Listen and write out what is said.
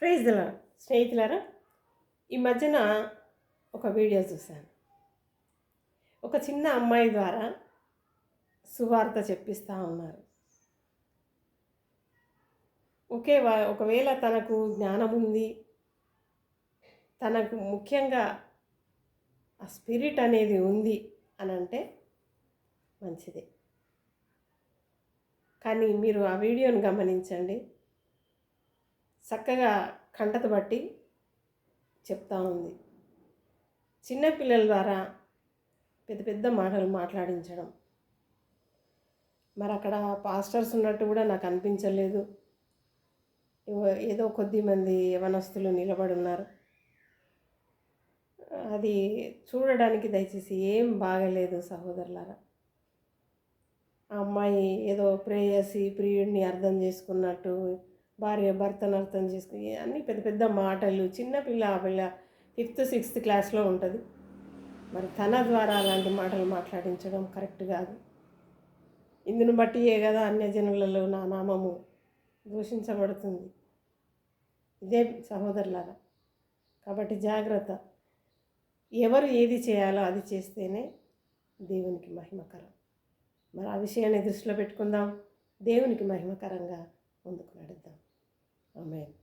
ప్రైజ్లా స్నేహితులారా ఈ మధ్యన ఒక వీడియో చూశాను. ఒక చిన్న అమ్మాయి ద్వారా సువార్త చెప్పిస్తూ ఉన్నారు. ఒకే వా- ఒకవేళ తనకు జ్ఞానం ఉంది తనకు ముఖ్యంగా ఆ స్పిరిట్ అనేది ఉంది అని అంటే మంచిదే. కానీ మీరు ఆ వీడియోను గమనించండి. చక్కగా కంటత బట్టి చెప్తా ఉంది. చిన్నపిల్లల ద్వారా పెద్ద పెద్ద మాటలు మాట్లాడించడం. మరి అక్కడ పాస్టర్స్ ఉన్నట్టు కూడా నాకు అనిపించలేదు. ఏదో కొద్ది మంది యవనస్తులు నిలబడి ఉన్నారు. అది చూడడానికి దయచేసి ఏం బాగలేదు సహోదరులారా. ఆ అమ్మాయి ఏదో ప్రేయసి ప్రియుడిని అర్థం చేసుకున్నట్టు భార్య భర్తను అర్థం చేసుకుని అన్నీ పెద్ద పెద్ద మాటలు చిన్నపిల్ల ఆ పిల్ల ఫిఫ్త్ సిక్స్త్ క్లాస్లో ఉంటుంది. మరి తన ద్వారా అలాంటి మాటలు మాట్లాడించడం కరెక్ట్ కాదు. ఇందును బట్టియే కదా అన్యజనులలో నా నామము దూషించబడుతుంది ఇదే సహోదరులారా. కాబట్టి జాగ్రత్త. ఎవరు ఏది చేయాలో అది చేస్తేనే దేవునికి మహిమకరం మరి ఆ విషయాన్ని దృష్టిలో పెట్టుకుందాం. దేవునికి మహిమకరంగా ముందుకు నడుద్దాం. Amén.